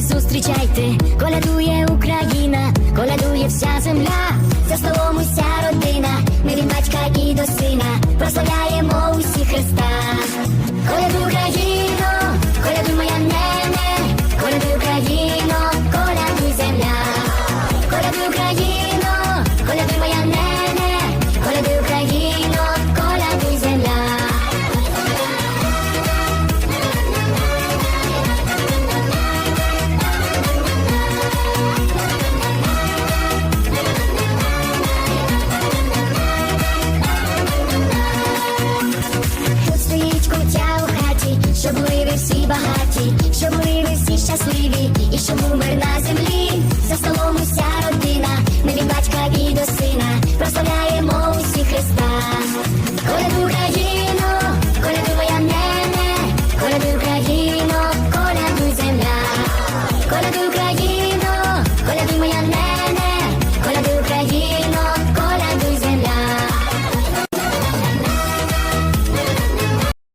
зустрічайте, колядує Україна, колядує вся земля, за столом уся родина, ми від батька і до сина. Прославляємо. Щасливі, і що умер на землі. За столом уся родина, ми від батька і до сина, прославляємо усі Христа. Коляду Україно, коляду моя нене, колядуй Україно, колядуй земля. Колядуй Україно.